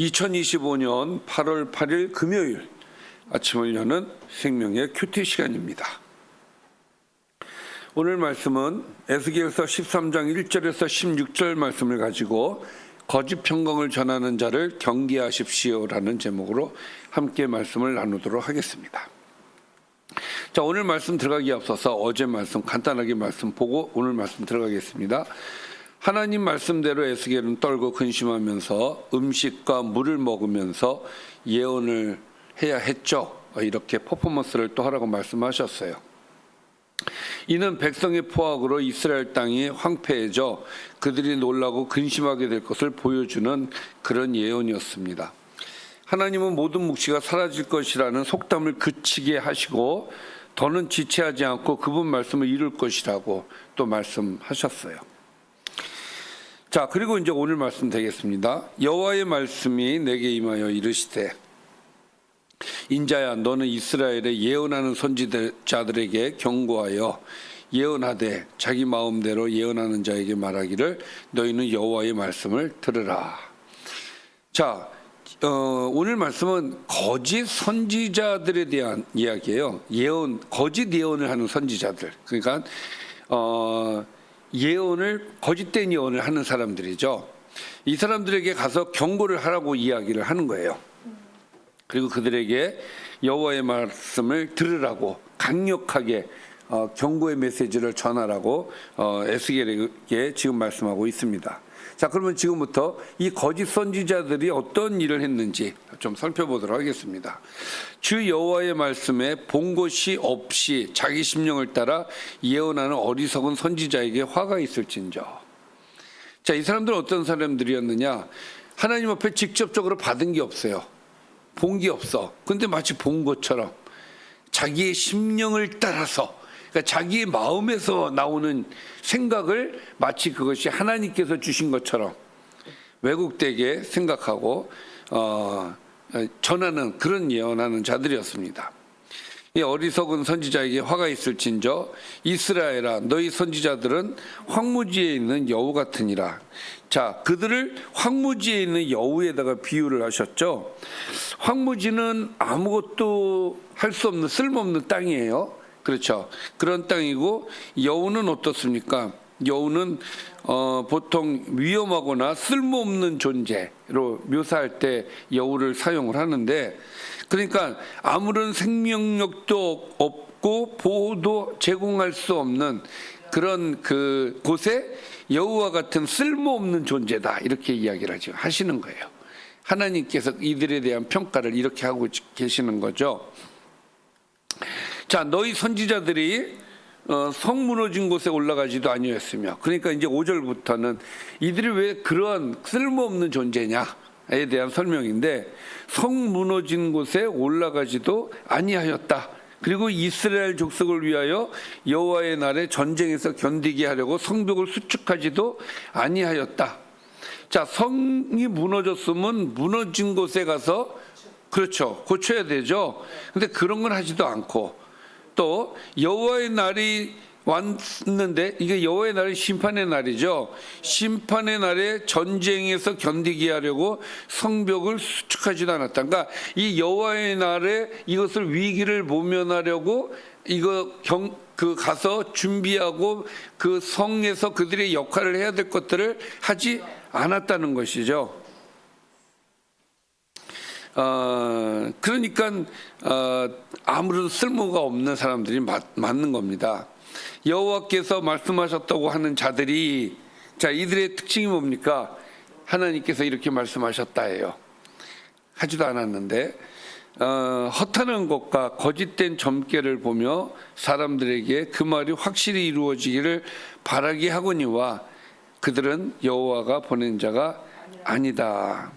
2025년 8월 8일 금요일 아침을 여는 생명의 큐티 시간입니다. 오늘 말씀은 에스겔서 13장 1절에서 16절 말씀을 가지고 거짓 평강을 전하는 자를 경계하십시오라는 제목으로 함께 말씀을 나누도록 하겠습니다. 자, 오늘 말씀 들어가기 앞서서 어제 말씀 간단하게 말씀 보고 오늘 말씀 들어가겠습니다. 하나님 말씀대로 에스겔은 떨고 근심하면서 음식과 물을 먹으면서 예언을 해야 했죠. 이렇게 퍼포먼스를 또 하라고 말씀하셨어요. 이는 백성의 포악으로 이스라엘 땅이 황폐해져 그들이 놀라고 근심하게 될 것을 보여주는 그런 예언이었습니다. 하나님은 모든 묵시가 사라질 것이라는 속담을 그치게 하시고 더는 지체하지 않고 그분 말씀을 이룰 것이라고 또 말씀하셨어요. 자, 그리고 이제 오늘 말씀 되겠습니다. 여호와의 말씀이 내게 임하여 이르시되 인자야 너는 이스라엘의 예언하는 선지자들에게 경고하여 예언하되 자기 마음대로 예언하는 자에게 말하기를 너희는 여호와의 말씀을 들으라. 자, 어, 오늘 말씀은 거짓 선지자들에 대한 이야기예요. 예언, 거짓 예언을 하는 선지자들. 그러니까 어, 예언을 거짓된 예언을 하는 사람들이죠. 이 사람들에게 가서 경고를 하라고 이야기를 하는 거예요. 그리고 그들에게 여호와의 말씀을 들으라고 강력하게 어, 경고의 메시지를 전하라고 어, 에스겔에게 지금 말씀하고 있습니다. 자, 그러면 지금부터 이 거짓 선지자들이 어떤 일을 했는지 좀 살펴보도록 하겠습니다. 주 여호와의 말씀에 본 것이 없이 자기 심령을 따라 예언하는 어리석은 선지자에게 화가 있을진저. 자, 이 사람들은 어떤 사람들이었느냐? 하나님 앞에 직접적으로 받은 게 없어요. 본 게 없어. 근데 마치 본 것처럼 자기의 심령을 따라서 그러니까 자기의 마음에서 나오는 생각을 마치 그것이 하나님께서 주신 것처럼 왜곡되게 생각하고 어, 전하는 그런 예언하는 자들이었습니다. 이 어리석은 선지자에게 화가 있을진저 이스라엘아 너희 선지자들은 황무지에 있는 여우 같으니라. 자 그들을 황무지에 있는 여우에다가 비유를 하셨죠. 황무지는 아무것도 할 수 없는 쓸모없는 땅이에요. 그렇죠. 그런 땅이고 여우는 어떻습니까? 여우는 어, 보통 위험하거나 쓸모없는 존재로 묘사할 때 여우를 사용을 하는데 그러니까 아무런 생명력도 없고 보호도 제공할 수 없는 그런 그 곳에 여우와 같은 쓸모없는 존재다 이렇게 이야기를 하죠 하시는 거예요. 하나님께서 이들에 대한 평가를 이렇게 하고 계시는 거죠. 자, 너희 선지자들이 어, 성 무너진 곳에 올라가지도 아니었으며, 그러니까 이제 5절부터는 이들이 왜 그러한 쓸모없는 존재냐에 대한 설명인데, 성 무너진 곳에 올라가지도 아니하였다. 그리고 이스라엘 족속을 위하여 여호와의 날에 전쟁에서 견디게 하려고 성벽을 수축하지도 아니하였다. 자, 성이 무너졌으면 무너진 곳에 가서 그렇죠. 고쳐야 되죠. 근데 그런 건 하지도 않고 또 여호와의 날이 왔는데 이게 여호와의 날이 심판의 날이죠. 심판의 날에 전쟁에서 견디게 하려고 성벽을 수축하지도 않았다. 그러니까 이 여호와의 날에 이것을 위기를 모면하려고 이거 경, 그 가서 준비하고 그 성에서 그들의 역할을 해야 될 것들을 하지 않았다는 것이죠. 어, 그러니까 어, 아무런 쓸모가 없는 사람들이 맞, 맞는 겁니다. 여호와께서 말씀하셨다고 하는 자들이 자 이들의 특징이 뭡니까? 하나님께서 이렇게 말씀하셨다예요. 하지도 않았는데 어, 허탄한 것과 거짓된 점괘를 보며 사람들에게 그 말이 확실히 이루어지기를 바라게 하거니와 그들은 여호와가 보낸 자가 아니다.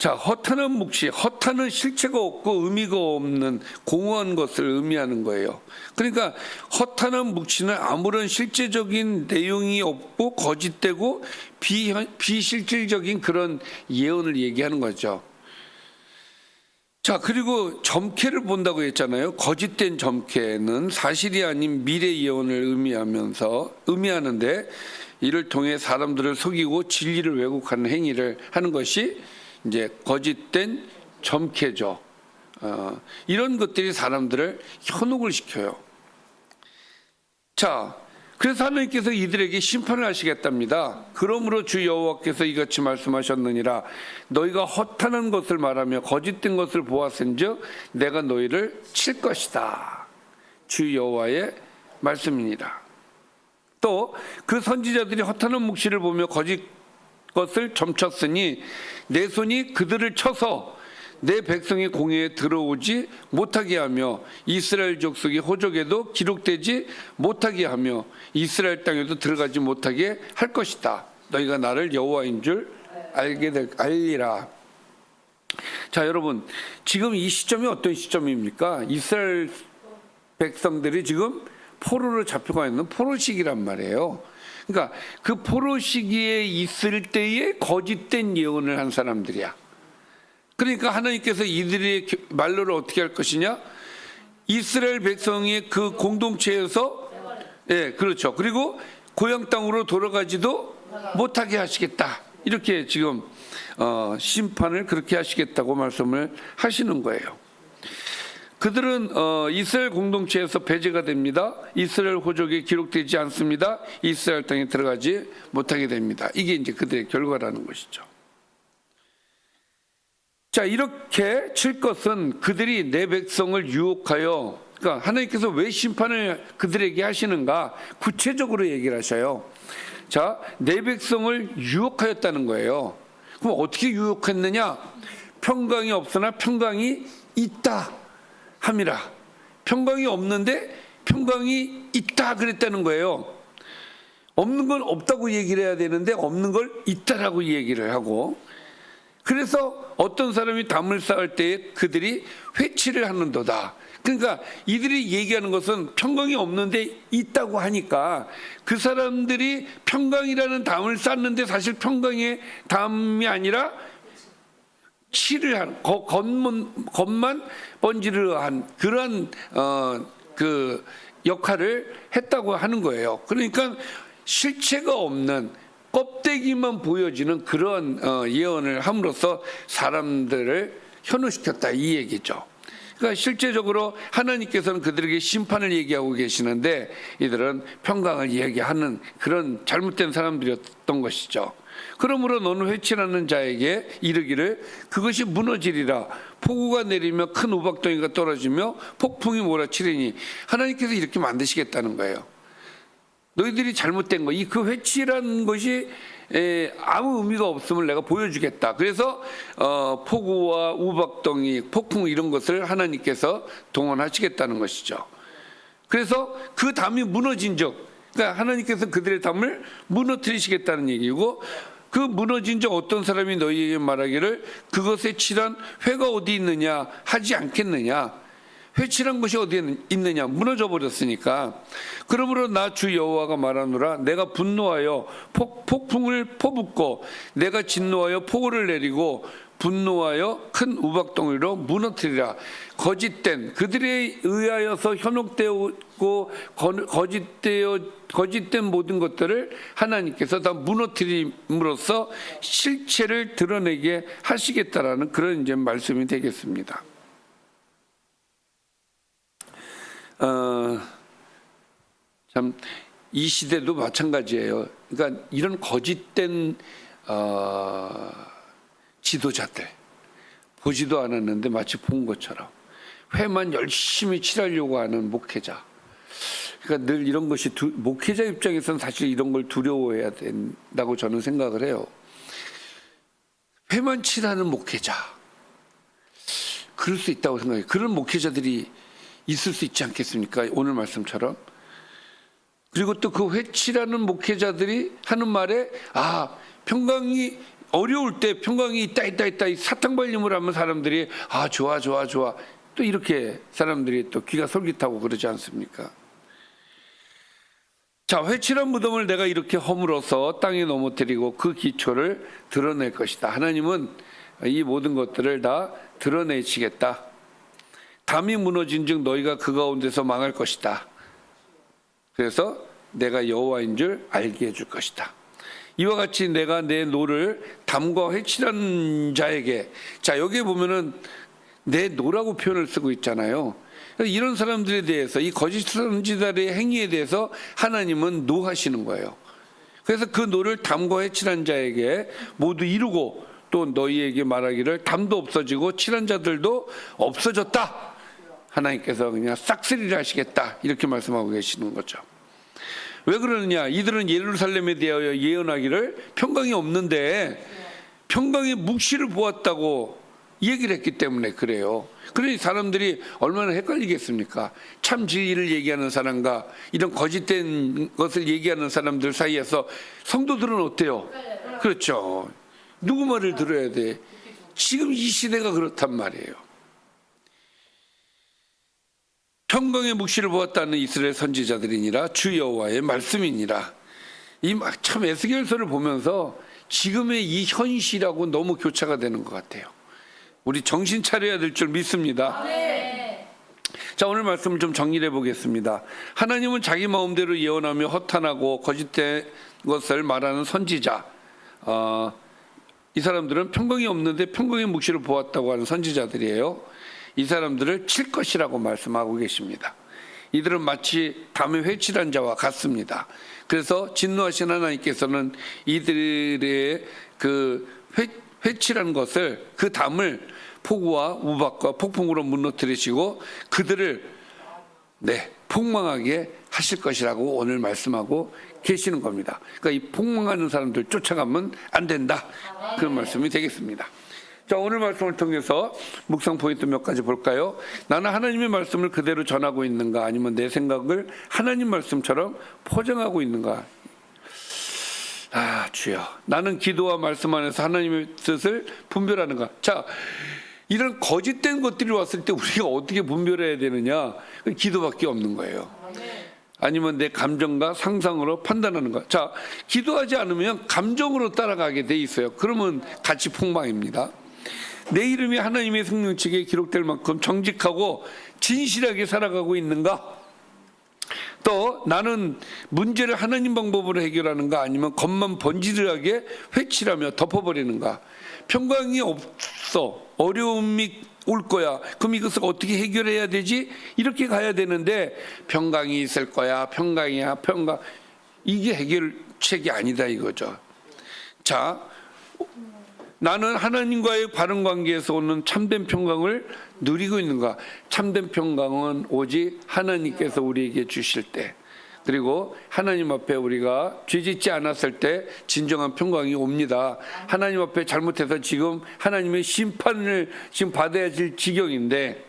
자, 허탄한 묵시, 허탄은 실체가 없고 의미가 없는 공허한 것을 의미하는 거예요. 그러니까 허탄한 묵시는 아무런 실제적인 내용이 없고 거짓되고 비, 비실질적인 그런 예언을 얘기하는 거죠. 자, 그리고 점괘를 본다고 했잖아요. 거짓된 점괘는 사실이 아닌 미래 예언을 의미하면서 의미하는데 이를 통해 사람들을 속이고 진리를 왜곡하는 행위를 하는 것이 이제 거짓된 점괘죠. 어, 이런 것들이 사람들을 현혹을 시켜요. 자, 그래서 하나님께서 이들에게 심판을 하시겠답니다. 그러므로 주 여호와께서 이같이 말씀하셨느니라 너희가 허탄한 것을 말하며 거짓된 것을 보았은즉 내가 너희를 칠 것이다. 주 여호와의 말씀이니라. 또 그 선지자들이 허탄한 묵시를 보며 거짓 것을 점쳤으니 내 손이 그들을 쳐서 내 백성의 공회에 들어오지 못하게 하며 이스라엘 족속의 호적에도 기록되지 못하게 하며 이스라엘 땅에도 들어가지 못하게 할 것이다. 너희가 나를 여호와인 줄 알게 될 알리라. 자, 여러분, 지금 이 시점이 어떤 시점입니까? 이스라엘 백성들이 지금 포로로 잡혀가 있는 포로 시기란 말이에요. 그러니까 그 포로 시기에 있을 때에 거짓된 예언을 한 사람들이야. 그러니까 하나님께서 이들의 말로를 어떻게 할 것이냐? 이스라엘 백성의 그 공동체에서 예, 그렇죠. 그리고 고향 땅으로 돌아가지도 못하게 하시겠다. 이렇게 지금 어, 심판을 그렇게 하시겠다고 말씀을 하시는 거예요. 그들은 어, 이스라엘 공동체에서 배제가 됩니다. 이스라엘 호족에 기록되지 않습니다. 이스라엘 땅에 들어가지 못하게 됩니다. 이게 이제 그들의 결과라는 것이죠. 자, 이렇게 칠 것은 그들이 내 백성을 유혹하여 그러니까 하나님께서 왜 심판을 그들에게 하시는가 구체적으로 얘기를 하셔요. 자, 내 백성을 유혹하였다는 거예요. 그럼 어떻게 유혹했느냐? 평강이 없으나 평강이 있다 함이라. 평강이 없는데 평강이 있다 그랬다는 거예요. 없는 건 없다고 얘기를 해야 되는데 없는 걸 있다라고 얘기를 하고 그래서 어떤 사람이 담을 쌓을 때에 그들이 회치를 하는도다. 그러니까 이들이 얘기하는 것은 평강이 없는데 있다고 하니까 그 사람들이 평강이라는 담을 쌓는데 사실 평강의 담이 아니라 치를 한 거- 겉만 겉만 번지르 한 그런 어 그 역할을 했다고 하는 거예요. 그러니까 실체가 없는 껍데기만 보여지는 그런 어, 예언을 함으로써 사람들을 현혹시켰다 이 얘기죠. 그러니까 실제적으로 하나님께서는 그들에게 심판을 얘기하고 계시는데 이들은 평강을 얘기하는 그런 잘못된 사람들이었던 것이죠. 그러므로 너는 회치라는 자에게 이르기를 그것이 무너지리라 폭우가 내리며 큰 우박덩이가 떨어지며 폭풍이 몰아치리니 하나님께서 이렇게 만드시겠다는 거예요. 너희들이 잘못된 거, 이 그 회치라는 것이 에, 아무 의미가 없음을 내가 보여주겠다. 그래서 어, 폭우와 우박덩이, 폭풍 이런 것을 하나님께서 동원하시겠다는 것이죠. 그래서 그 담이 무너진 적, 그러니까 하나님께서 그들의 담을 무너뜨리시겠다는 얘기고 그 무너진 적 어떤 사람이 너희에게 말하기를 그것에 칠한 회가 어디 있느냐 하지 않겠느냐. 회칠한 것이 어디에 있느냐? 무너져 버렸으니까. 그러므로 나 주 여호와가 말하노라. 내가 분노하여 폭, 폭풍을 퍼붓고 내가 진노하여 폭우를 내리고 분노하여 큰 우박덩이로 무너뜨리라 거짓된 그들에 의하여서 현혹되고 거- 거짓되어 거짓된 모든 것들을 하나님께서 다 무너뜨림으로써 실체를 드러내게 하시겠다라는 그런 이제 말씀이 되겠습니다. 어, 참, 이 시대도 마찬가지예요. 그러니까 이런 거짓된 어, 지도자들 보지도 않았는데 마치 본 것처럼 회만 열심히 칠하려고 하는 목회자. 그러니까 늘 이런 것이 두, 목회자 입장에서는 사실 이런 걸 두려워해야 된다고 저는 생각을 해요. 회만 칠하는 목회자. 그럴 수 있다고 생각해요. 그런 목회자들이 있을 수 있지 않겠습니까? 오늘 말씀처럼. 그리고 또 그 회치라는 목회자들이 하는 말에 아 평강이 어려울 때 평강이 있다 있다 있다 이 사탕 발림을 하면 사람들이 아 좋아 좋아 좋아 또 이렇게 사람들이 또 귀가 솔깃하고 그러지 않습니까? 자 회칠한 무덤을 내가 이렇게 허물어서 땅에 넘어뜨리고 그 기초를 드러낼 것이다. 하나님은 이 모든 것들을 다 드러내시겠다. 담이 무너진 즉 너희가 그 가운데서 망할 것이다. 그래서 내가 여호와인 줄 알게 해줄 것이다. 이와 같이 내가 내 노를 담과 회칠한 자에게 자 여기 보면은 내 노라고 표현을 쓰고 있잖아요. 이런 사람들에 대해서 이 거짓 선지자의 행위에 대해서 하나님은 노하시는 거예요. 그래서 그 노를 담과 해칠한 자에게 모두 이루고 또 너희에게 말하기를 담도 없어지고 칠한 자들도 없어졌다. 하나님께서 그냥 싹쓸이를 하시겠다. 이렇게 말씀하고 계시는 거죠. 왜 그러느냐? 이들은 예루살렘에 대하여 예언하기를 평강이 없는데 평강의 묵시를 보았다고 얘기를 했기 때문에 그래요. 그러니 사람들이 얼마나 헷갈리겠습니까? 참 진리를 얘기하는 사람과 이런 거짓된 것을 얘기하는 사람들 사이에서 성도들은 어때요? 그렇죠. 누구 말을 들어야 돼? 지금 이 시대가 그렇단 말이에요. 평강의 묵시를 보았다는 이스라엘 선지자들이니라 주 여호와의 말씀이니라. 이 참 에스겔서를 보면서 지금의 이 현실하고 너무 교차가 되는 것 같아요. 우리 정신 차려야 될 줄 믿습니다. 자 오늘 말씀을 좀 정리해 보겠습니다. 하나님은 자기 마음대로 예언하며 허탄하고 거짓된 것을 말하는 선지자. 어, 이 사람들은 평강이 없는데 평강의 묵시를 보았다고 하는 선지자들이에요. 이 사람들을 칠 것이라고 말씀하고 계십니다. 이들은 마치 담에 회칠한 자와 같습니다. 그래서 진노하신 하나님께서는 이들의 그 회, 회칠한 것을 그 담을 폭우와 우박과 폭풍으로 무너뜨리시고 그들을 네 폭망하게 하실 것이라고 오늘 말씀하고 계시는 겁니다. 그러니까 이 폭망하는 사람들 쫓아가면 안 된다 그런 말씀이 되겠습니다. 자 오늘 말씀을 통해서 묵상 포인트 몇 가지 볼까요? 나는 하나님의 말씀을 그대로 전하고 있는가 아니면 내 생각을 하나님 말씀처럼 포장하고 있는가 아 주여 나는 기도와 말씀 안에서 하나님의 뜻을 분별하는가 자 이런 거짓된 것들이 왔을 때 우리가 어떻게 분별해야 되느냐 기도밖에 없는 거예요 아니면 내 감정과 상상으로 판단하는 것. 자, 기도하지 않으면 감정으로 따라가게 돼 있어요. 그러면 같이 폭망입니다. 내 이름이 하나님의 생명책에 기록될 만큼 정직하고 진실하게 살아가고 있는가? 또 나는 문제를 하나님 방법으로 해결하는가 아니면 겉만 번지르하게 회칠하며 덮어버리는가? 평강이 없어 어려움이 올 거야. 그럼 이것을 어떻게 해결해야 되지? 이렇게 가야 되는데 평강이 있을 거야. 평강이야. 평강. 이게 해결책이 아니다 이거죠. 자, 나는 하나님과의 바른 관계에서 오는 참된 평강을 누리고 있는가? 참된 평강은 오직 하나님께서 우리에게 주실 때, 그리고 하나님 앞에 우리가 죄짓지 않았을 때 진정한 평강이 옵니다. 하나님 앞에 잘못해서 지금 하나님의 심판을 지금 받아야 될 지경인데,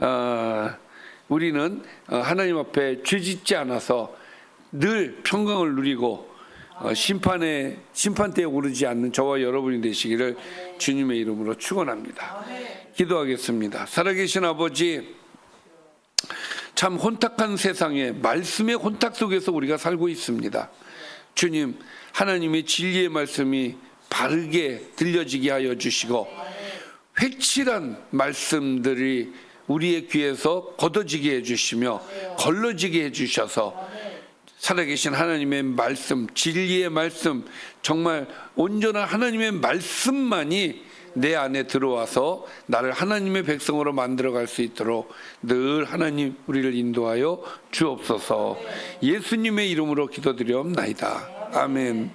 어, 우리는 어, 하나님 앞에 죄짓지 않아서 늘 평강을 누리고 어, 심판에 심판대에 오르지 않는 저와 여러분이 되시기를 주님의 이름으로 축원합니다. 기도하겠습니다. 살아계신 아버지 참 혼탁한 세상에 말씀의 혼탁 속에서 우리가 살고 있습니다. 주님 하나님의 진리의 말씀이 바르게 들려지게 하여 주시고 회칠한 말씀들이 우리의 귀에서 걷어지게 해주시며 걸러지게 해주셔서 살아계신 하나님의 말씀, 진리의 말씀, 정말 온전한 하나님의 말씀만이 내 안에 들어와서 나를 하나님의 백성으로 만들어 갈 수 있도록 늘 하나님 우리를 인도하여 주옵소서 예수님의 이름으로 기도드리옵나이다. 아멘.